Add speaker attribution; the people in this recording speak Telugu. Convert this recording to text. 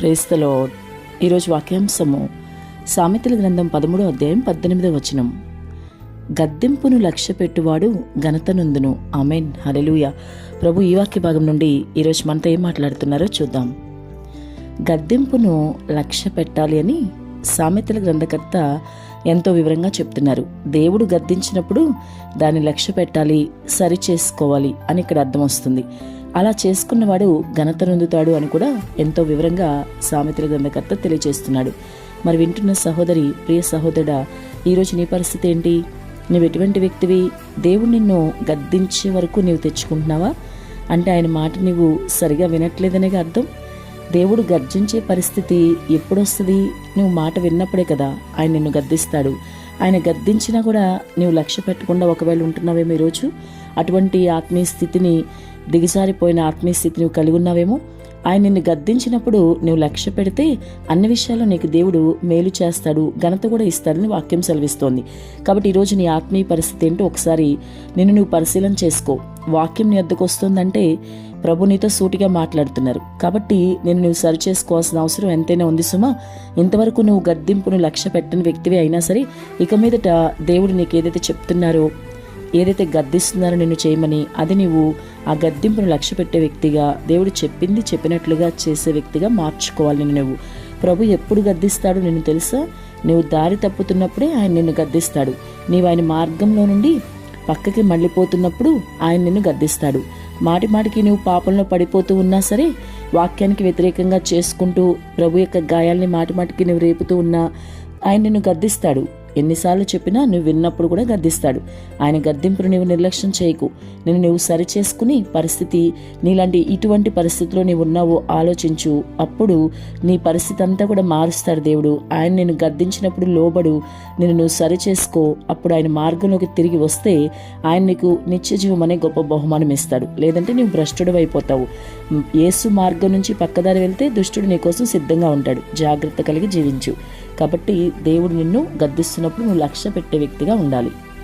Speaker 1: ప్రేస్తలో ఈరోజు వాక్యాంశము సామెతల గ్రంథం పదమూడో అధ్యాయం పద్దెనిమిదో వచనం. గద్దెంపును లక్ష్య పెట్టువాడు ఘనతనుందును. ఆమెన్. హలెలూయ ప్రభు ఈ వాక్య భాగం నుండి ఈరోజు మనతో ఏం మాట్లాడుతున్నారో చూద్దాం. గద్దెంపును లక్ష్య పెట్టాలి అని సామెతల గ్రంథకర్త ఎంతో వివరంగా చెప్తున్నారు. దేవుడు గద్దించినప్పుడు దాన్ని లక్ష్య పెట్టాలి సరి చేసుకోవాలి అని ఇక్కడ అర్థం వస్తుంది. అలా చేసుకున్నవాడు ఘనత నొందుతాడు అని కూడా ఎంతో వివరంగా సామెతల గ్రంథకర్త తెలియజేస్తున్నాడు. మరి వింటున్న సహోదరి ప్రియ సహోదరుడా ఈరోజు నీ పరిస్థితి ఏంటి? నువ్వు ఎటువంటి వ్యక్తివి? దేవుడు నిన్ను గద్దించే వరకు నీవు తెచ్చుకుంటున్నావా? అంటే ఆయన మాట నీవు సరిగా వినట్లేదనే అర్థం? దేవుడు గర్జించే పరిస్థితి ఎప్పుడొస్తుంది? నువ్వు మాట విన్నప్పుడే కదా ఆయన నిన్ను గద్దిస్తాడు. ఆయన గద్దించినా కూడా నువ్వు లక్ష్య పెట్టకుండా ఒకవేళ ఉంటున్నావేమో ఈరోజు అటువంటి ఆత్మీయ స్థితిని దిగజారిపోయిన ఆత్మీయ స్థితి నువ్వు కలిగి ఉన్నావేమో ఆయన నిన్ను గద్దించినప్పుడు నువ్వు లక్ష్య పెడితే అన్ని విషయాల్లో నీకు దేవుడు మేలు చేస్తాడు ఘనత కూడా ఇస్తాడని వాక్యం సెలవిస్తోంది. కాబట్టి ఈరోజు నీ ఆత్మీయ పరిస్థితి ఏంటో ఒకసారి నిన్ను నువ్వు పరిశీలన చేసుకో. వాక్యం నీ వద్దకు వస్తుందంటే ప్రభు నీతో సూటిగా మాట్లాడుతున్నారు. కాబట్టి నేను నువ్వు సరి చేసుకోవాల్సిన అవసరం ఎంతైనా ఉంది సుమా. ఇంతవరకు నువ్వు గద్దింపును లక్ష్య పెట్టని వ్యక్తివి అయినా సరే ఇక మీదట దేవుడు నీకు ఏదైతే చెప్తున్నారో ఏదైతే గద్దిస్తున్నారో నిన్ను చేయమని అది నీవు ఆ గద్దింపును లక్ష్య పెట్టే వ్యక్తిగా దేవుడు చెప్పింది చెప్పినట్లుగా చేసే వ్యక్తిగా మార్చుకోవాలి నిన్ను నువ్వు. ప్రభు ఎప్పుడు గద్దిస్తాడు నిన్ను తెలుసా? నువ్వు దారి తప్పుతున్నప్పుడే ఆయన నిన్ను గద్దిస్తాడు. నీవు ఆయన మార్గంలో నుండి పక్కకి మళ్ళీపోతున్నప్పుడు ఆయన నిన్ను గద్దిస్తాడు. మాటి మాటికి నువ్వు పాపంలో పడిపోతూ ఉన్నా సరే వాక్యానికి వ్యతిరేకంగా చేసుకుంటూ ప్రభు యొక్క గాయాల్ని మాటి మాటికి నువ్వు రేపుతూ ఉన్నా ఆయన నిన్ను గద్దిస్తాడు. ఎన్నిసార్లు చెప్పినా నువ్వు విన్నప్పుడు కూడా గద్దిస్తాడు. ఆయన గద్దింపును నువ్వు నిర్లక్ష్యం చేయకు. నేను నువ్వు సరి చేసుకుని పరిస్థితి నీలాంటి ఇటువంటి పరిస్థితిలో నీవు ఉన్నావో ఆలోచించు. అప్పుడు నీ పరిస్థితి అంతా కూడా మారుస్తాడు దేవుడు. ఆయన నేను గద్దించినప్పుడు లోబడు. నేను నువ్వు సరి చేసుకో అప్పుడు ఆయన మార్గంలోకి తిరిగి వస్తే ఆయన నీకు నిత్య జీవం అనే గొప్ప బహుమానం ఇస్తాడు. లేదంటే నీవు భ్రష్టుడు అయిపోతావు. యేసు మార్గం నుంచి పక్కదారి వెళ్తే దుష్టుడు నీకోసం సిద్ధంగా ఉంటాడు. జాగ్రత్త కలిగి జీవించు. కాబట్టి దేవుడు నిన్ను గద్దిస్తున్నప్పుడు నువ్వు లక్ష్య పెట్టే వ్యక్తిగా ఉండాలి.